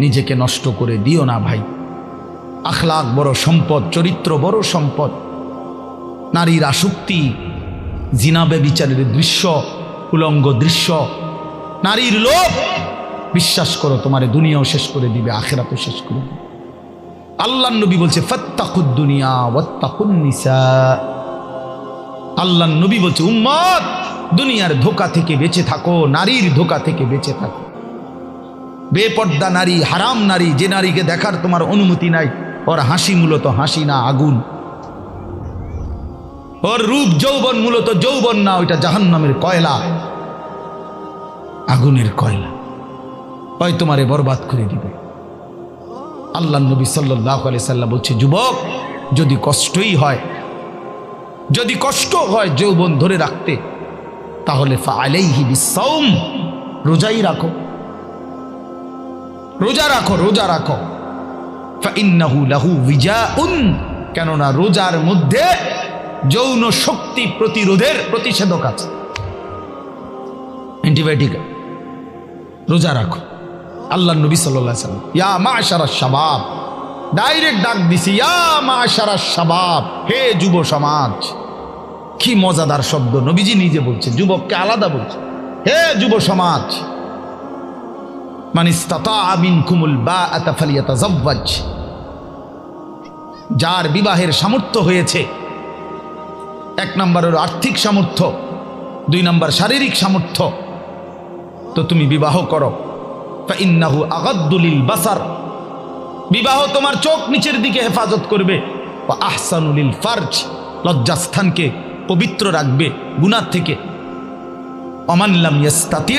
নিজেকে নষ্ট করে দিও না ভাই। আখলাক বড় সম্পদ, চরিত্র বড় সম্পদ। নারীর আসক্তি জিনাবে বিচারের দৃশ্য, উলঙ্গ দৃশ্য। নারীর লোভ, বিশ্বাস করো, তোমার দুনিয়াও শেষ করে দিবে, আখেরাতও শেষ করে দিবে। আল্লাহ নবী বলছে আল্লাহ নবী বলছে, উম্মত, দুনিয়ার ধোকা থেকে বেঁচে থাকো, নারীর ধোকা থেকে বেঁচে থাকো। বেপর্দা নারী, হারাম নারী, যে নারীকে দেখার তোমার অনুমতি নাই, ওর হাসি মূলত হাসি না আগুন। ওর রূপ যৌবন মূলত যৌবন না, ওইটা জাহান্নামের কয়লা। আগুনের কয়লা। ওই তোমারে বরবাদ করে দিবে। আল্লাহ নবী সাল্লাহ আলি সাল্লাম বলছে, যুবক, যদি কষ্টই হয়, যদি কষ্ট হয় যৌবন ধরে রাখতে, তাহলে ফা আলাইহি বিসাউম রোজাই রাখো। রোজা রাখো রোজা রাখো। লাহু কেননা রোজার মধ্যে যৌন শক্তি প্রতিরোধের প্রতিষেধক আছে। অ্যান্টিবায়োটিক রোজা রাখো। আল্লাহ নবী সাল্লাহ সাল্লাম, ইয়া মা সারা শাবাব ডাইরেক্ট ডাক দিছি, ইয়া মা সারা শাবাব হে যুব সমাজ। কি মজাদার শব্দ, নবীজি নিজে বলছে যুবককে আলাদা বলছে হে যুব সমাজ যার বিবাহের সামর্থ্য হয়েছে, এক নম্বরের আর্থিক সামর্থ্য, দুই নম্বর শারীরিক সামর্থ্য, তো তুমি বিবাহ করো। ইন্নাহু আগাদ্দুলিল বাসার। বিবাহ তোমার চোখ নিচের দিকে হেফাজত করবে। আহসানুলিল ফার্জ। লজ্জাস্থানকে পবিত্র রাখবে গুনার থেকে। অমানলাম ইয়াস্তাতি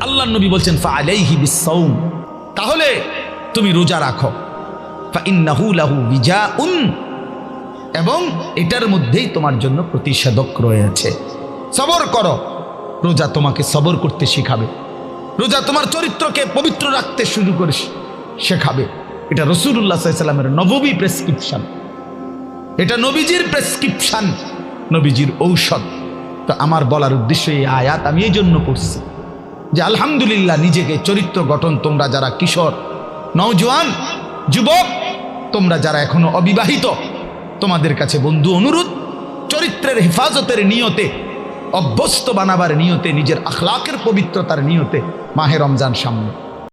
আল্লাহ নবী বলছেন ফা আলাইহি বিসাউম তাহলে তুমি রোজা রাখো। ফা ইন্নাহু লাহু বিজাউন। এবং এটার মধ্যেই তোমার জন্য প্রতিষেধক রয়েছে। সবর করো। রোজা তোমাকে সবর করতে শেখাবে। রোজা তোমার চরিত্রকে পবিত্র রাখতে শুরু করে শেখাবে। এটা রসুল্লাহ সাল্লামের নববী প্রেসক্রিপশন। এটা নবীজির প্রেসক্রিপশন, নবীজির ঔষধ। তো আমার বলার উদ্দেশ্য এই আয়াত, আমি এই জন্য পড়ছি। যে আলহামদুলিল্লাহ নিজেকে চরিত্র গঠন তোমরা যারা কিশোর, নওজোয়ান, যুবক, তোমরা যারা এখনও অবিবাহিত, তোমাদের কাছে বন্ধু অনুরোধ, চরিত্রের হেফাজতের নিয়তে, অভ্যস্ত বানাবার নিয়তে, নিজের আখলাকের পবিত্রতার নিয়তে মাহে রমজান সামনে।